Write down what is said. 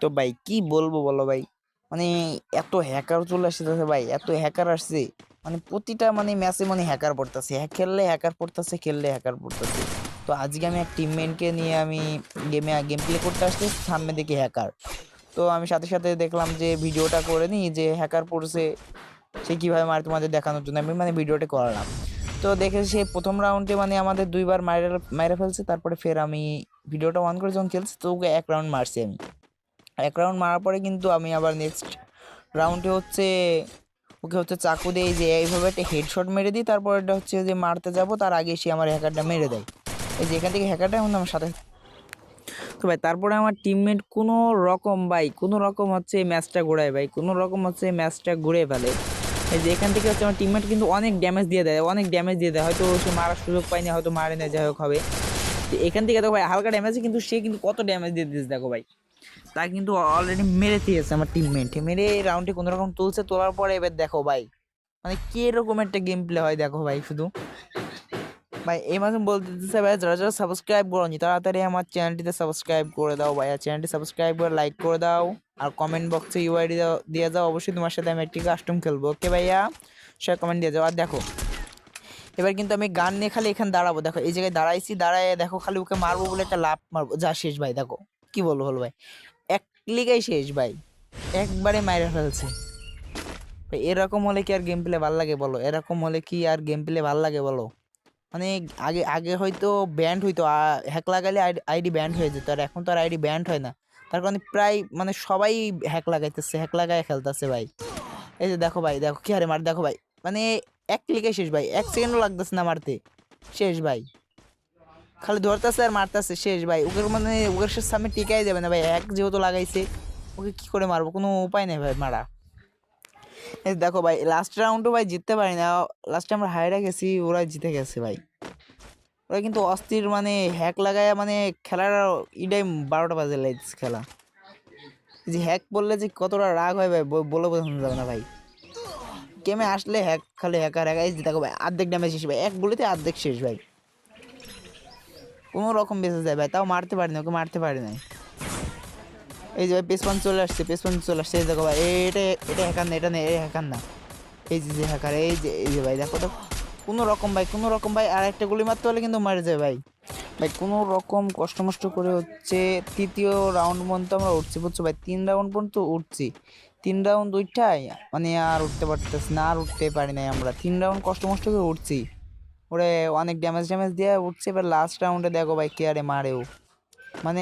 তো ভাই কি বলব বলো ভাই? মানে এত হ্যাকার চলে আসতেছে ভাই, এত হ্যাকার আসছে। মানে প্রতিটা মানে ম্যাচে মানে হ্যাকার পড়তেছে। হ্যাঁ খেললে হ্যাকার পড়তেছে, খেললে হ্যাকার পড়তেছে। তো আজকে আমি এক টিমমেটকে নিয়ে আমি গেমে গেম প্লে করতে আসছি, সামনে দেখি হ্যাকার তো আমি সাথে সাথে দেখলাম যে ভিডিওটা করে নিই যে হ্যাকার পড়ছে, সে কীভাবে মারে তোমাদের দেখানোর জন্য। আমি মানে ভিডিওটা করালাম। তো দেখে সে প্রথম রাউন্ডে মানে আমাদের দুইবার মাইরে মাইরে ফেলছে। তারপরে ফের আমি ভিডিওটা অন করে যখন খেলছি, তো ওকে এক রাউন্ড মারছি আমি। এক রাউন্ড মারার পরে কিন্তু আমি আবার নেক্সট রাউন্ডে হচ্ছে, ওকে হচ্ছে চাকু দিয়ে যে এইভাবে একটা হেডশট মেরে দিই তারপর এটা হচ্ছে যে মারতে যাব, তার আগে সে আমার হ্যাকারটা মেরে দেয়। এই যে এখান থেকে হ্যাকারটা এখন আমার সাথে তো ভাই, তারপরে আমার টিমমেট কোনো রকম ভাই, কোনো রকম হচ্ছে এই ম্যাচটা ঘোরায় ভাই, কোনো রকম হচ্ছে ম্যাচটা ঘুরে ফেলে। এই যে এখান থেকে হচ্ছে আমার টিমমেট কিন্তু অনেক ড্যামেজ দিয়ে দেয়, অনেক ড্যামেজ দিয়ে দেয়, হয়তো সে মারার সুযোগ পায়নি, হয়তো মারে না যাই হোক হবে। এখান থেকে দেখো ভাই, হালকা ড্যামেজে কিন্তু সে কিন্তু কত ড্যামেজ দিয়ে দিয়েছে, দেখো ভাই। তা কিন্তু অলরেডি মেরে দিয়েছে আমার টিমমেট মেরে রাউন্ডে কোনো রকম তুলছে, তোলার পরে এবার দেখো ভাই মানে কি এরকম একটা গেম প্লে হয় দেখো ভাই শুধু। ভাই, এই মাসে বলতে দিতেছে ভাই, যারা যারা সাবস্ক্রাইব করনি, তাড়াতাড়ি আমার চ্যানেলটিতে সাবস্ক্রাইব করে দাও ভাই। আর চ্যানেলটি সাবস্ক্রাইব করে লাইক করে দাও, আর কমেন্ট বক্সে ইউআইডি দিয়ে দাও অবশ্যই তোমার সাথে আমি একটি কাস্টম খেলব। ওকে ভাইয়া? সে কমেন্ট দিয়ে দাও আর দেখো, এবার কিন্তু আমি গান নিয়ে খালি এখানে দাঁড়াবো। দেখো, এই জায়গায় দাঁড়াইছি, দাঁড়ায় দেখো খালি ওকে মারবো বলে একটা লাভ মারবো। যা শেষ ভাই, দেখো। কি বলব বলো ভাই? এক ক্লিকেই শেষ ভাই। একবারে মাইরে ফেলছে। এরকম হলে কি আর গেম প্লে ভালো লাগে বলো? এরকম হলে কি আর গেম প্লে ভালো লাগে বলো? মানে আগে আগে হয়তো ব্যান্ড হইতো হ্যাক লাগালে আইডি ব্যান্ড হয়ে যেত, আর এখন তো আর আইডি ব্যান্ড হয় না। তার কারণে প্রায় মানে সবাই হ্যাক লাগাইতেছে হ্যাক লাগায় খেলতেছে ভাই। এই যে দেখো ভাই, দেখো কি হারে মার, দেখো ভাই। মানে এক ক্লিকে শেষ ভাই, এক সেকেন্ডও লাগতেছে না মারতে। শেষ ভাই। খালি ধরতেছে আর মারতেছে, শেষ ভাই। ওকে মানে ওকে সামনে টিকাই যাবে না ভাই, এক যেহেতু লাগাইছে, ওকে কি করে মারবো? কোনো উপায় নেই ভাই মারা। দেখো ভাই লাস্ট রাউন্ডও ভাই জিততে পারি না লাস্টে আমরা হাইরা গেছি, ওরা জিতে গেছে ভাই। ওরা কিন্তু অস্থির মানে হ্যাক লাগায় মানে খেলার ইডাই বারোটা বাজে লাগছে খেলা। যে হ্যাক বললে যে কতটা রাগ হয় ভাই বলে বোঝানো যাবে না ভাই। গেমে আসলে হ্যাক খালি হ্যাকার হ্যাকাই দেখো ভাই, অর্ধেক ড্যামেজ শেষ ভাই, এক বলেতে অর্ধেক শেষ ভাই। কোনো রকম বেঁচে যায় ভাই, তাও মারতে পারি না ওকে মারতে পারি নাই এই যে ভাই পেসপান চলে আসছে পেসপান চলে আসছে, এই দেখো ভাই, এটা এটা হ্যাকার না, এটা না, এটা হ্যাকার না। এই যে যে হ্যাকার এই যে এই যে ভাই, দেখো তো কোনো রকম ভাই, কোনো রকম ভাই, আর একটা গুলি মারতে হলে কিন্তু মারে যায় ভাই। ভাই, কোনো রকম কষ্ট মষ্ট করে হচ্ছে তৃতীয় রাউন্ড পর্যন্ত আমরা উঠছি, বুঝছ ভাই? তিন রাউন্ড পর্যন্ত উঠছি। তিন রাউন্ড উঠাই মানে আর উঠতে পারতেছি না, আর উঠতে পারি নাই আমরা। তিন রাউন্ড কষ্ট মষ্ট করে উঠছি। ওরে অনেক ড্যামেজ ড্যামেজ দিয়ে উঠছে এবার লাস্ট রাউন্ডে দেখো ভাই কে আরে মারেও